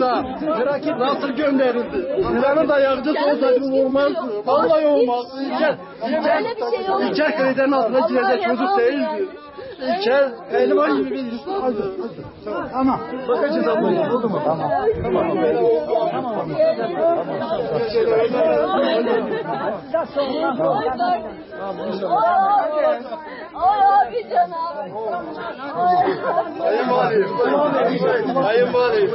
Merak etme nasıl gönderildi? Sinan'ın da yakıcı olsaydı olmaz. Vallahi olmaz. İlker, İlker, şey. İlker köyden altına girecek çocuk değildi. İlker, elma gibi bir insan. Hadi, hadi. Tamam. Bakacağız ablayı. Oldu mu? Tamam. Tamam. Ay abi canım. Sayın Valim. Sayın Valim.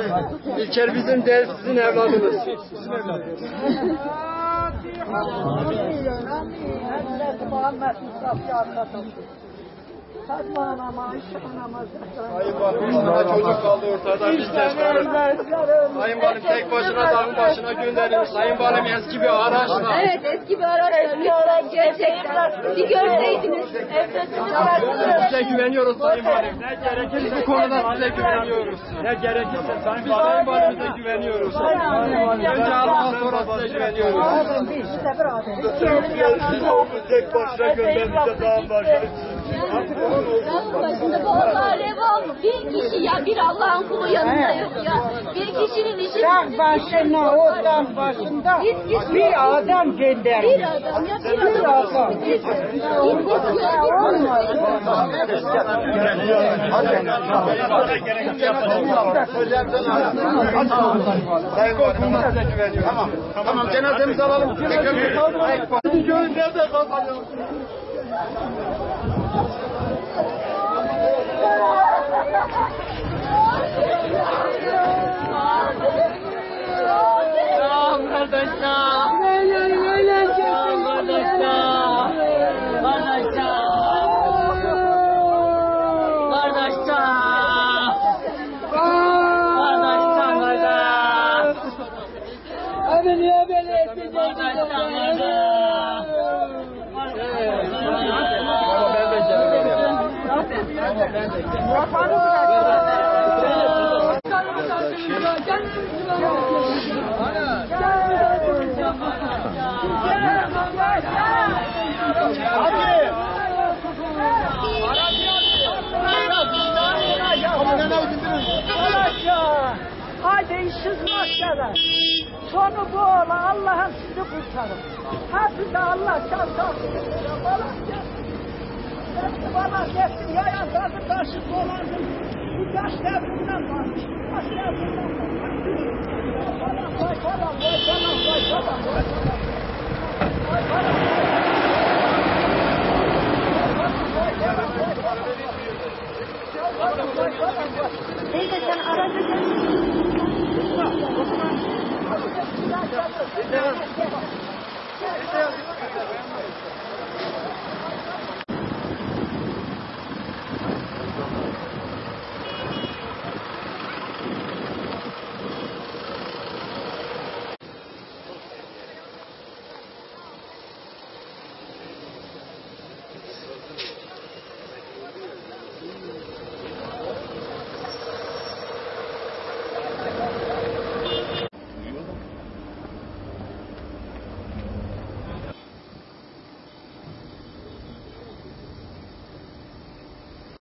İlker bizim değil sizin evladınız. Sayın Valim. Çocuk kaldı ortada. Biz gençlerin. Sayın Valim tek başına dağın başına gönderilmiş. Sayın Valim eski bir araçla. Evet eski bir araç. Lütfen gerçekten. Bir görseydiniz. Size güveniyoruz Sayın Valim. Ne gerekirse bu konuda size güveniyoruz. Ne gerekirse Sayın Valim. Sayın Valim'e güveniyoruz. Önce Allah'a sonra size güveniyoruz. Tek başına göndermişse dağın başına. Başında bu Allah revan bir kişi ya bir Allah'ın kulu yanında yok ya. Bir kişinin işi Dağ başına, o dağ başında bir adam göndermiş. bir adam ya bir adam. Güveniyoruz. Tamam. Tamam cenazemizi alalım. Nerede kalkalım? Ama ben Haydi işsiz mahkeme. Sonu bu ola Allah'ım sizi kurtarır. Hepsi Allah sağlık. Bana gelsin. Bana gelsin. Yayan taşı taşı dolandım. Bu taş devrinden varmış. Taş devrinden varmış.